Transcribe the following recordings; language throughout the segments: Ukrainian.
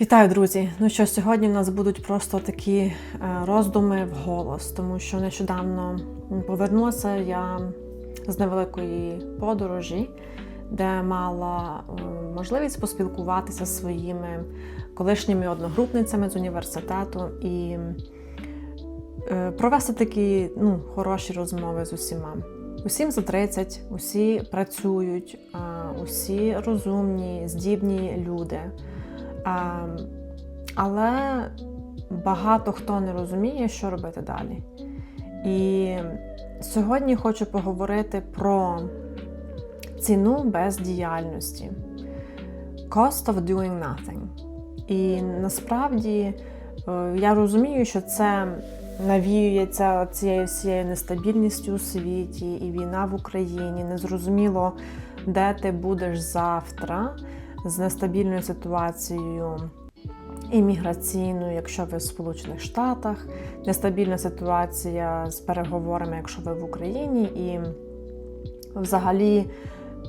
Вітаю, друзі! Ну що сьогодні в нас будуть просто такі е, роздуми в голос, тому що нещодавно повернулася я з невеликої подорожі, де мала е, можливість поспілкуватися зі своїми колишніми одногрупницями з університету і е, провести такі ну, хороші розмови з усіма. Усім за 30, усі працюють, усі розумні, здібні люди. А, але багато хто не розуміє, що робити далі. І сьогодні хочу поговорити про ціну бездіяльності. Cost of doing nothing. І насправді е, я розумію, що це навіюється цією всією нестабільністю у світі, і війна в Україні. Незрозуміло, де ти будеш завтра з нестабільною ситуацією імміграційною, якщо ви в Сполучених Штатах, нестабільна ситуація з переговорами, якщо ви в Україні, і взагалі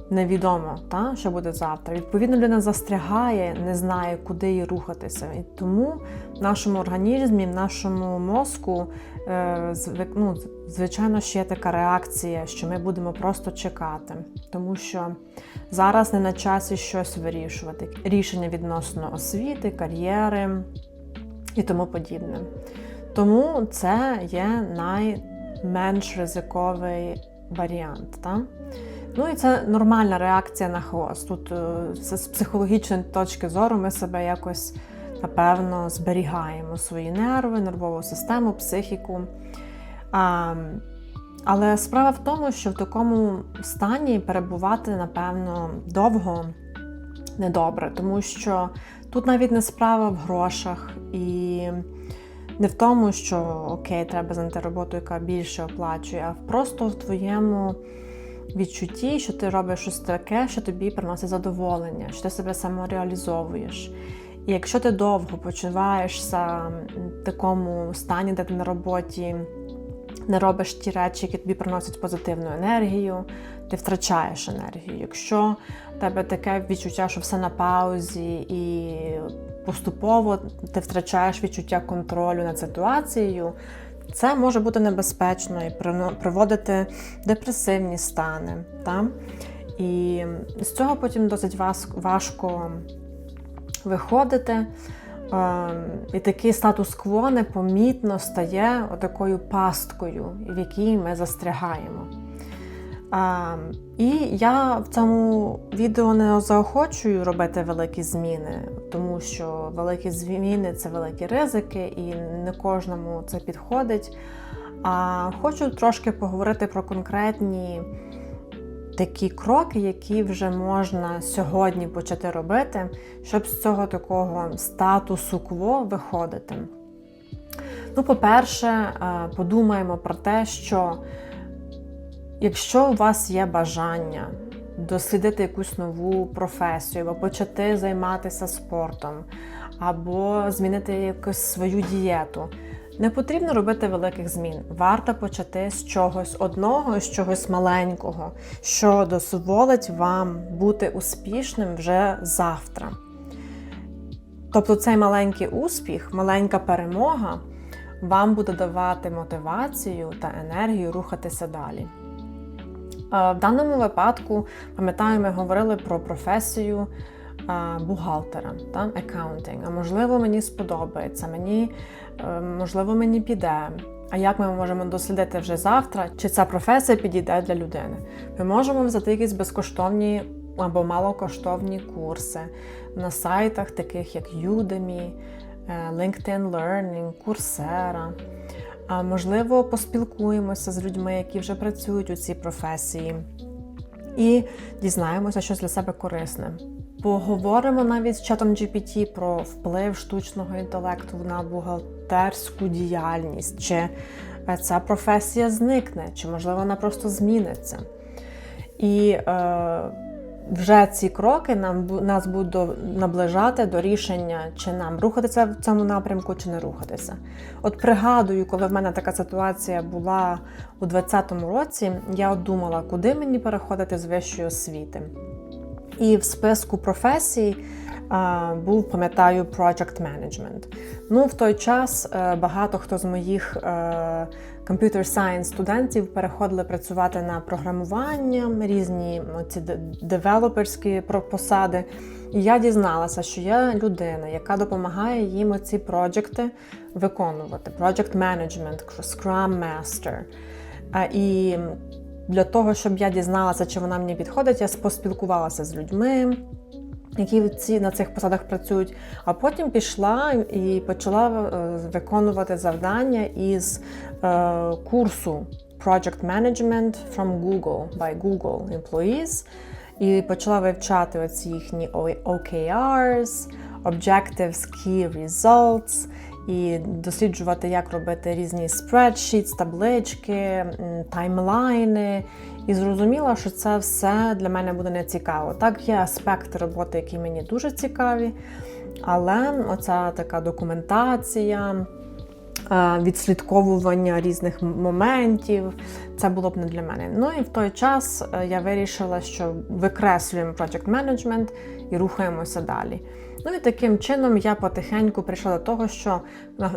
невідомо, та, що буде завтра. Відповідно, людина застрягає, не знає, куди їй рухатися. І тому в нашому організмі, в нашому мозку, е, ну, звичайно, ще є така реакція, що ми будемо просто чекати, тому що зараз не на часі щось вирішувати. Рішення відносно освіти, кар'єри і тому подібне. Тому це є найменш ризиковий варіант. Так? Ну і це нормальна реакція на хаос. Тут е, з психологічної точки зору ми себе якось, напевно, зберігаємо свої нерви, нервову систему, психіку. А, Але справа в тому, що в такому стані перебувати, напевно, довго недобре, тому що тут навіть не справа в грошах і не в тому, що окей, треба знайти роботу, яка більше оплачує, а просто в твоєму відчутті, що ти робиш щось таке, що тобі приносить задоволення, що ти себе самореалізовуєш. І якщо ти довго почуваєшся в такому стані, де ти на роботі не робиш ті речі, які тобі приносять позитивну енергію, ти втрачаєш енергію. Якщо в тебе таке відчуття, що все на паузі, і поступово ти втрачаєш відчуття контролю над ситуацією, це може бути небезпечно і приводити депресивні стани. Та? І з цього потім досить важко виходити. Ем, і такий статус-кво непомітно стає такою пасткою, в якій ми застрягаємо. І я в цьому відео не заохочую робити великі зміни, тому що великі зміни це великі ризики, і не кожному це підходить. А хочу трошки поговорити про конкретні такі кроки, які вже можна сьогодні почати робити, щоб з цього такого статусу кво виходити. Ну, по-перше, е, подумаємо про те, що якщо у вас є бажання дослідити якусь нову професію, або почати займатися спортом, або змінити якусь свою дієту, не потрібно робити великих змін. Варто почати з чогось одного, з чогось маленького, що дозволить вам бути успішним вже завтра. Тобто цей маленький успіх, маленька перемога вам буде давати мотивацію та енергію рухатися далі. В даному випадку, пам'ятаю, ми говорили про професію бухгалтера, та, accounting. А можливо, мені сподобається, мені, е, можливо, мені піде. А як ми можемо дослідити вже завтра, чи ця професія підійде для людини? Ми можемо взяти якісь безкоштовні або малокоштовні курси на сайтах, таких як Udemy, е, LinkedIn Learning, Coursera. Можливо, поспілкуємося з людьми, які вже працюють у цій професії, і дізнаємося щось для себе корисне. Поговоримо навіть з чатом GPT про вплив штучного інтелекту на бухгалтерську діяльність, чи е, ця професія зникне, чи можливо вона просто зміниться. І е, вже ці кроки нам нас будуть наближати до рішення, чи нам рухатися в цьому напрямку, чи не рухатися. От пригадую, коли в мене така ситуація була у 2020 році, я думала, куди мені переходити з вищої освіти. І в списку професій був, пам'ятаю, Project Management. Ну, в той час е, багато хто з моїх е, computer science студентів переходили працювати на програмування, різні ці девелоперські посади. І я дізналася, що є людина, яка допомагає їм ці проджекти виконувати. Project Management, Scrum Master. І для того, щоб я дізналася, чи вона мені підходить, я поспілкувалася з людьми, які ці, на цих посадах працюють, а потім пішла і почала е, виконувати завдання із е, курсу Project Management from Google by Google Employees. І почала вивчати оці їхні OKRs, Objectives Key Results, і досліджувати, як робити різні spreadsheets, таблички, таймлайни. І зрозуміла, що це все для мене буде не цікаво. Так, є аспекти роботи, які мені дуже цікаві, але оця така документація, відслідковування різних моментів. Це було б не для мене. Ну і в той час е, я вирішила, що викреслюємо project management і рухаємося далі. Ну і таким чином я потихеньку прийшла до того, що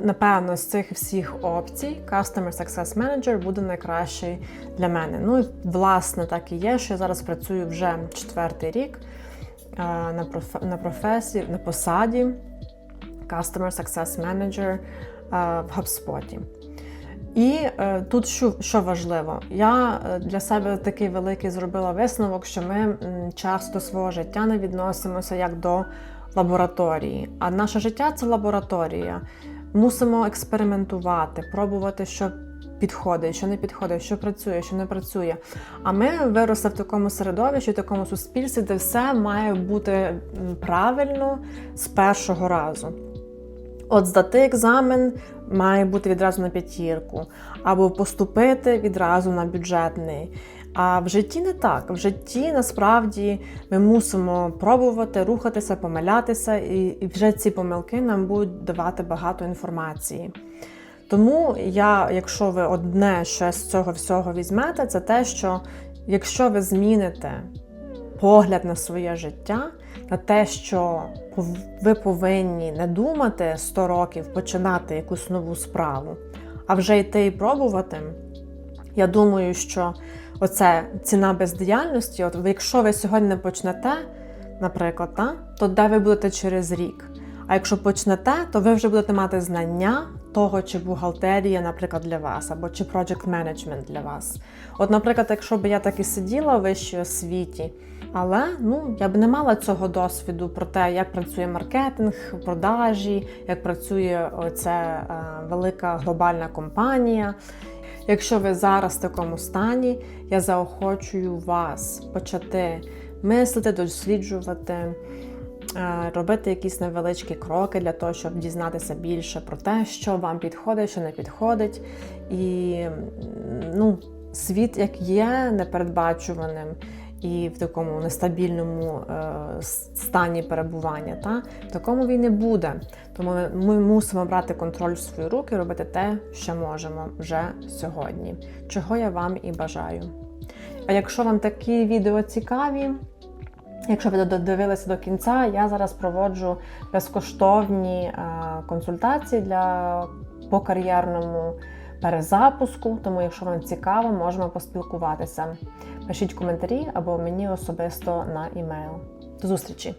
напевно з цих всіх опцій Customer Success Manager буде найкращий для мене. Ну і власне так і є, що я зараз працюю вже четвертий рік е, на проф- на професії, на посаді Customer Success Manager е, в HubSpot. І е, тут що, що важливо, я е, для себе такий великий зробила висновок, що ми часто свого життя не відносимося як до лабораторії. А наше життя це лабораторія. Мусимо експериментувати, пробувати, що підходить, що не підходить, що працює, що не працює. А ми виросли в такому середовищі, в такому суспільстві, де все має бути правильно з першого разу. От здати екзамен має бути відразу на п'ятірку, або поступити відразу на бюджетний. А в житті не так. В житті насправді ми мусимо пробувати, рухатися, помилятися, і, вже ці помилки нам будуть давати багато інформації. Тому я, якщо ви одне ще з цього всього візьмете, це те, що якщо ви зміните погляд на своє життя, на те, що ви повинні не думати 100 років починати якусь нову справу, а вже йти і пробувати. Я думаю, що оце ціна бездіяльності. От якщо ви сьогодні не почнете, наприклад, та, то де ви будете через рік? А якщо почнете, то ви вже будете мати знання того, чи бухгалтерія, наприклад, для вас, або чи project management для вас. От, наприклад, якщо б я так і сиділа в вищій освіті, але ну я б не мала цього досвіду про те, як працює маркетинг, продажі, як працює оця е, велика глобальна компанія. Якщо ви зараз в такому стані, я заохочую вас почати мислити, досліджувати, робити якісь невеличкі кроки для того, щоб дізнатися більше про те, що вам підходить, що не підходить. І ну, світ як є непередбачуваним і в такому нестабільному е, стані перебування, та такому він не буде. Тому ми мусимо брати контроль в свої руки, робити те, що можемо вже сьогодні, чого я вам і бажаю. А якщо вам такі відео цікаві, Якщо ви додивилися до кінця, я зараз проводжу безкоштовні е, консультації для по кар'єрному перезапуску. Тому, якщо вам цікаво, можемо поспілкуватися. Пишіть коментарі або мені особисто на імейл. До зустрічі!